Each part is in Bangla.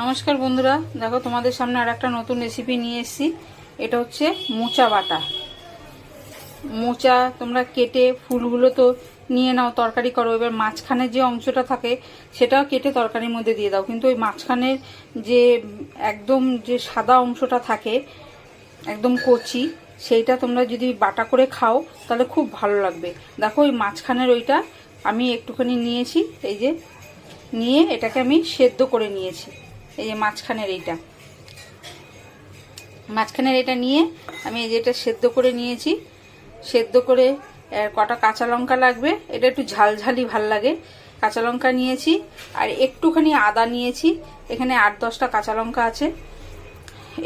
নমস্কার বন্ধুরা, দেখো তোমাদের সামনে আর একটা নতুন রেসিপি নিয়ে এসেছি। এটা হচ্ছে মোচা বাটা। মোচা তোমরা কেটে ফুলগুলো তো নিয়ে নাও, তরকারি করো। এবার মাঝখানের যে অংশটা থাকে, সেটাও কেটে তরকারির মধ্যে দিয়ে দাও। কিন্তু ওই মাঝখানের যে একদম যে সাদা অংশটা থাকে, একদম কচি, সেইটা তোমরা যদি বাটা করে খাও, তাহলে খুব ভালো লাগবে। দেখো ওই মাঝখানের ওইটা আমি একটুখানি নিয়েছি, এই যে নিয়ে এটাকে আমি সেদ্ধ করে নিয়েছি। এই যে মাঝখানের এইটা। মাঝখানের এটা নিয়ে আমি এই যে এটা সেদ্ধ করে নিয়েছি, সেদ্ধ করে কটা কাঁচা লঙ্কা লাগবে, এটা একটু ঝালঝালি ভালো লাগে। কাঁচা লঙ্কা নিয়েছি, আর একটুখানি আদা নিয়েছি, এখানে আট দশটা কাঁচা লঙ্কা আছে।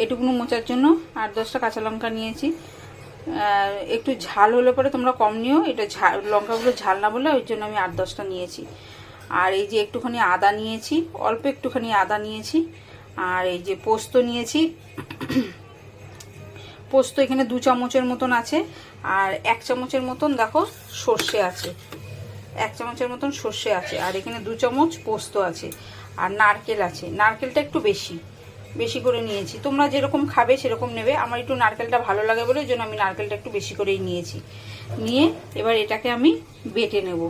এটুকুনো মোচার জন্য আট দশটা কাঁচা লঙ্কা নিয়েছি। একটু ঝাল হলে পরে তোমরা কম নিও, এটা ঝাল লঙ্কাগুলো ঝাল না বলে ওই জন্য আমি আট দশটা নিয়েছি। আর এই যে একটুখানি আদা নিয়েছি, অল্প একটুখানি আদা নিয়েছি, আর এই যে পোস্ত নিয়েছি। পোস্ত এখানে দু চামচের মতন আছে, আর এক চামচের মতন দেখো সর্ষে আছে। এক চামচের মতন সর্ষে আছে, আর এখানে দু চামচ পোস্ত আছে, আর নারকেল আছে। নারকেলটা একটু বেশি বেশি করে নিয়েছি। তোমরা যেরকম খাবে সেরকম নেবে। আমার একটু নারকেলটা ভালো লাগে বলে জন্য আমি নারকেলটা একটু বেশি করেই নিয়েছি। নিয়ে এবার এটাকে আমি বেটে নেব।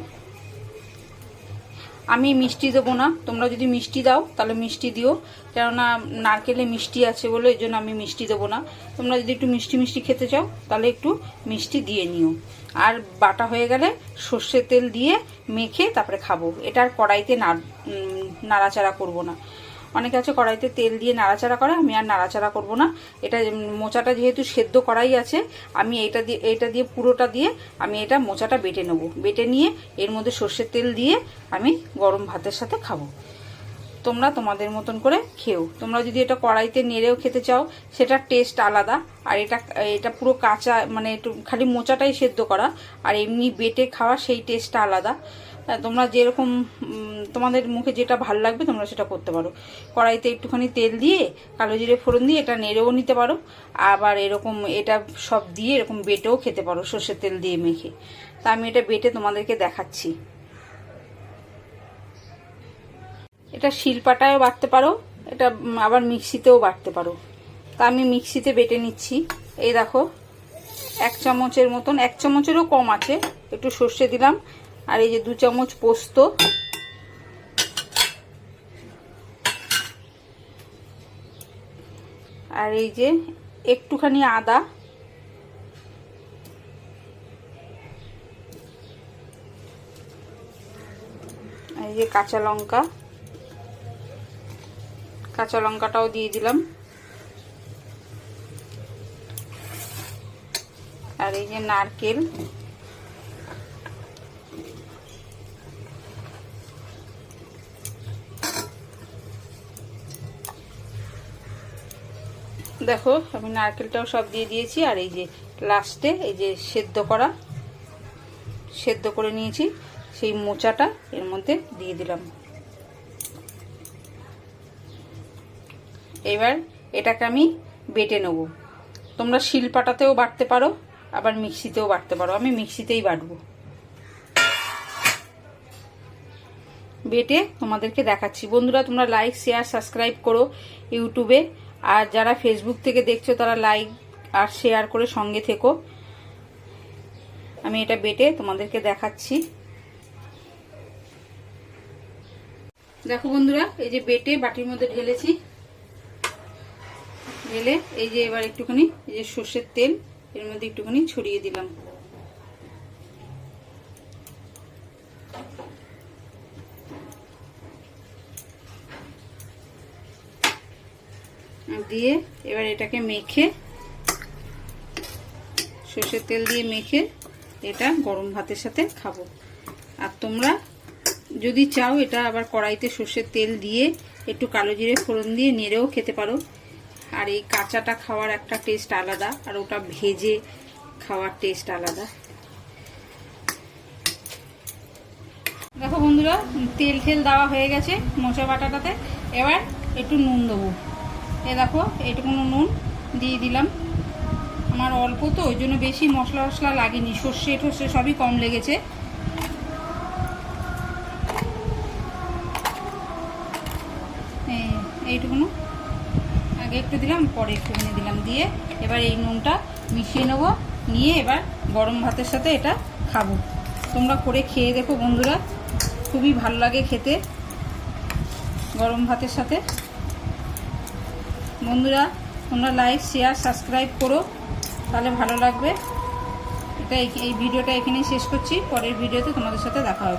আমি মিষ্টি দেবো না। তোমরা যদি মিষ্টি দাও, তাহলে মিষ্টি দিও। কেননা নারকেলে মিষ্টি আছে বলে এই জন্য আমি মিষ্টি দেবো না। তোমরা যদি একটু মিষ্টি মিষ্টি খেতে চাও, তাহলে একটু মিষ্টি দিয়ে নিও। আর বাটা হয়ে গেলে সর্ষের তেল দিয়ে মেখে তারপরে খাব। এটা আর কড়াইতে নাড়াচাড়া করব না। অনেকে আছে কড়াইতে তেল দিয়ে নাড়াচাড়া করে, আমি আর নাড়াচাড়া করব না। এটা মোচাটা যেহেতু সেদ্ধ করাই আছে, আমি এটা দিয়ে এটা দিয়ে পুরোটা দিয়ে আমি এটা মোচাটা বেটে নেব। বেটে নিয়ে এর মধ্যে সর্ষের তেল দিয়ে আমি গরম ভাতের সাথে খাব। তোমরা তোমাদের মতন করে খেও। তোমরা যদি এটা কড়াইতে নেড়েও খেতে চাও সেটার টেস্ট আলাদা। আর এটা এটা পুরো কাঁচা মানে একটু খালি মোচাটাই সেদ্ধ করা। আর এমনি বেটে খাওয়া সেই টেস্টটা আলাদা। তোমরা যেরকম তোমাদের মুখে যেটা ভালো লাগবে, তোমরা সেটা করতে পারো। কড়াইতে একটুখানি তেল দিয়ে, কালো জিরে ফোড়ন দিয়ে এটা নেড়েও নিতে পারো। আবার এরকম এটা সব দিয়ে এরকম বেটেও খেতে পারো, সর্ষের তেল দিয়ে মেখে। তা আমি এটা বেটে তোমাদেরকে দেখাচ্ছি। এটা শিলপাটায়ও বাটতে পারো, এটা আবার মিক্সিতেও বাটতে পারো। তা আমি মিক্সিতে বেটে নিচ্ছি। এই দেখো, এক চামচের মতন, এক চামচেরও কম আছে। একটু সর্ষে দিলাম আর এই যে দু চামচ পোস্ত। আর এই যে একটুখানি আদা। এই যে কাঁচা লঙ্কা। কাঁচা লঙ্কাটাও দিয়ে দিলাম। আর এই যে নারকেল। দেখো, আমি নারকেলটাও সব দিয়ে দিয়েছি, আর এই যে লাস্টে এই যে সেদ্ধ করা, সেদ্ধ করে নিয়েছি, সেই মোচাটা এর মধ্যে দিয়ে দিলাম। এবার এটাকে আমি বেটে নেব। তোমরা শিলপাটাতেও বাটতে পারো, আবার মিক্সিতেও বাটতে পারো। আমি মিক্সিতেই বাটবো। বেটে তোমাদেরকে দেখাচ্ছি। বন্ধুরা, তোমরা লাইক শেয়ার সাবস্ক্রাইব করো ইউটিউবে। আর যারা ফেসবুক থেকে দেখছ, তারা লাইক আর শেয়ার করে সঙ্গে থেকো। আমি এটা বেটে তোমাদেরকে দেখাচ্ছি। দেখো বন্ধুরা, এই যে বেটে বাটির মধ্যে ঢেলেছি। ঢেলে এই যে এবার একটুখানি, এই যে সর্ষের তেল, এর মধ্যে একটুখানি ছড়িয়ে দিলাম। দিয়ে এবার এটাকে মেখে, সর্ষের তেল দিয়ে মেখে এটা গরম ভাতের সাথে খাব। আর তোমরা যদি চাও এটা আবার কড়াইতে সর্ষের তেল দিয়ে একটু কালো জিরে ফোড়ন দিয়ে নেড়েও খেতে পারো। আর এই কাঁচাটা খাওয়ার একটা টেস্ট আলাদা, আর ওটা ভেজে খাওয়ার টেস্ট আলাদা। দেখো বন্ধুরা তেল ঠেল দেওয়া হয়ে গেছে মোচা বাটাটাতে। এবার একটু নুন দেবো। এ দেখো এইটুকুনো নুন দিয়ে দিলাম। আমার অল্প তো, ওই জন্য বেশি মশলা মশলা লাগেনি। সর্ষে টর্ষে সবই কম লেগেছে। এই, এইটুকুনো। আগে একটু দিলাম, পরে একটুখানি দিলাম। দিয়ে এবার এই নুনটা মিশিয়ে নেব। নিয়ে এবার গরম ভাতের সাথে এটা খাব। তোমরা করে খেয়ে দেখো বন্ধুরা। খুবই ভালো লাগে খেতে। গরম ভাতের সাথে। বন্ধুরা, তোমরা লাইক শেয়ার সাবস্ক্রাইব করো, তাহলে ভালো লাগবে। এটা এই- ভিডিওটা এখানেই শেষ করছি। পরের ভিডিওতে তোমাদের সাথে দেখা হবে।